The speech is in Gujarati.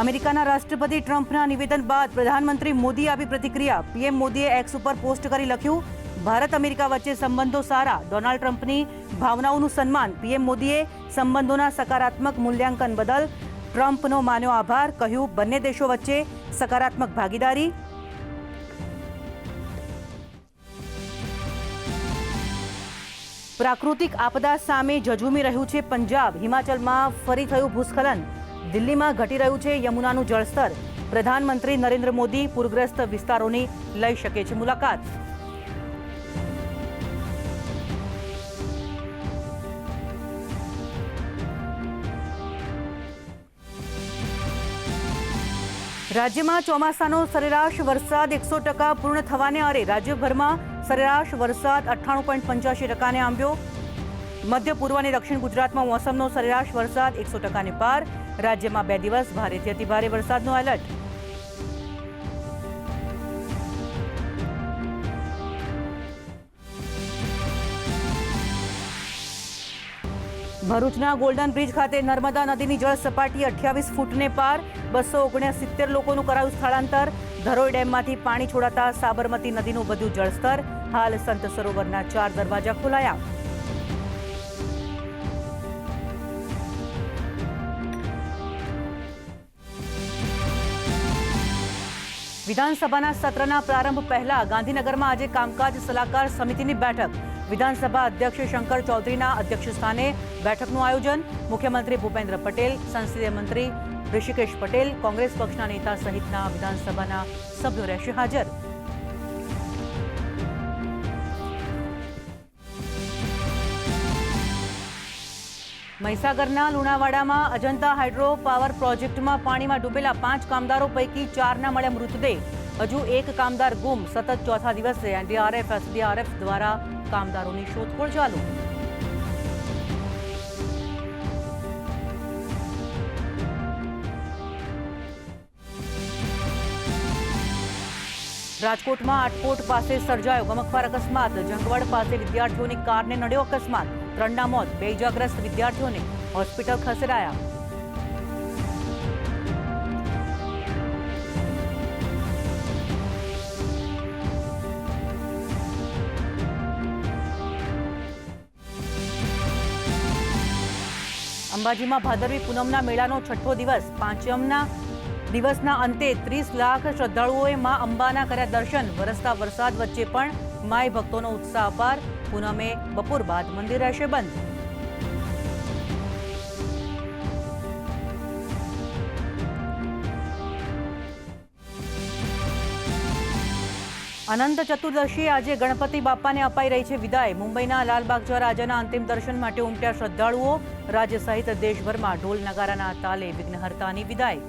અમેરિકાના રાષ્ટ્રપતિ ટ્રમ્પના નિવેદન બાદ પ્રધાનમંત્રી મોદી આપી પ્રતિક્રિયા. પીએમ મોદીએ એક્સ ઉપર પોસ્ટ કરી લખ્યું, ભારત અમેરિકા વચ્ચે સંબંધો સારા. ડોનાલ્ડ ટ્રમ્પની ભાવનાઓનું સન્માન. પીએમ મોદીએ સંબંધોના સકારાત્મક મૂલ્યાંકન બદલ ટ્રમ્પનો માન્યો આભાર. કહ્યું, બંને દેશો વચ્ચે સકારાત્મક ભાગીદારી. પ્રાકૃતિક આપદા સામે ઝઝૂમી રહ્યું છે પંજાબ. હિમાચલમાં ફરી થયું ભૂસ્ખલન. દિલ્હીમાં ઘટી રહ્યું છે યમુનાનું જળસ્તર. પ્રધાનમંત્રી નરેન્દ્ર મોદી પૂરગ્રસ્ત વિસ્તારોની લઈ શકે છે મુલાકાત. રાજ્યમાં ચોમાસાનો સરેરાશ વરસાદ એકસો ટકા પૂર્ણ થવાને આરે રાજ્યભરમાં સરેરાશ વરસાદ અઠ્ઠાણું પોઈન્ટ પંચ્યાસી ટકાને આંબ્યો. મધ્ય પૂર્વ અને દક્ષિણ ગુજરાતમાં મોસમનો સરેરાશ વરસાદ એકસો ટકાને પાર. રાજ્યમાં બે દિવસ ભારેથી અતિભારે વરસાદનો એલર્ટ ભરૂચના ગોલ્ડન બ્રિજ ખાતે નર્મદા નદીની જળ સપાટી અઠ્યાવીસ ફૂટને પાર. બસો ઓગણસિત્તેર લોકોનું કરાયું સ્થળાંતર. ધરોઈ ડેમમાંથી પાણી છોડાતા સાબરમતી નદીનું વધ્યું જળસ્તર. હાલ સંત સરોવરના ચાર દરવાજા ખોલાયા. વિધાનસભાના સત્રના પ્રારંભ પહેલા ગાંધીનગરમાં આજે કામકાજ સલાહકાર સમિતિની બેઠક. વિધાનસભા અધ્યક્ષ શંકર ચૌધરીના અધ્યક્ષસ્થાને બેઠકનું આયોજન. મુખ્યમંત્રી ભૂપેન્દ્ર પટેલ, સંસદીય મંત્રી ઋષિકેશ પટેલ, કોંગ્રેસ પક્ષના નેતા સહિતના વિધાનસભાના સભ્યો રહેશે હાજર. મહીસાગરના લુણાવાડામાં અજંતા હાઇડ્રો પાવર પ્રોજેક્ટમાં પાણીમાં ડૂબેલા પાંચ કામદારો પૈકી ચારના મળ્યા મૃતદેહ. હજુ એક કામદાર ગુમ. સતત ચોથા દિવસે એનડીઆરએફ, એસડીઆરએફ દ્વારા કામદારોની શોધખોળ ચાલુ. રાજકોટમાં આટકોટ પાસે સર્જાયો ગમખવાર અકસ્માત. જંગવડ પાસે વિદ્યાર્થીઓની કારને નડ્યો અકસ્માત. ત્રણના મોત બે ઇજાગ્રસ્ત વિદ્યાર્થીઓને હોસ્પિટલ ખસેડાયા. અંબાજીમાં ભાદરવી પૂનમના મેળાનો છઠ્ઠો દિવસ, પાંચમના દિવસના અંતે ત્રીસ લાખ શ્રદ્ધાળુઓએ મા અંબાના કર્યા દર્શન. વરસતા વરસાદ વચ્ચે પણ માય ભક્તોનો ઉત્સાહ અપાર. પૂનમે બપોર બાદ મંદિર રહેશે બંધ. અનંત ચતુર્દશી આજે ગણપતિ બાપાને અપાઈ રહી છે વિદાય. મુંબઈના લાલબાગ દ્વારા અંતિમ દર્શન માટે ઉમટ્યા શ્રદ્ધાળુઓ. રાજ્ય સહિત દેશભરમાં ઢોલ નગારાના તાલે વિઘ્નહર્તાની વિદાય.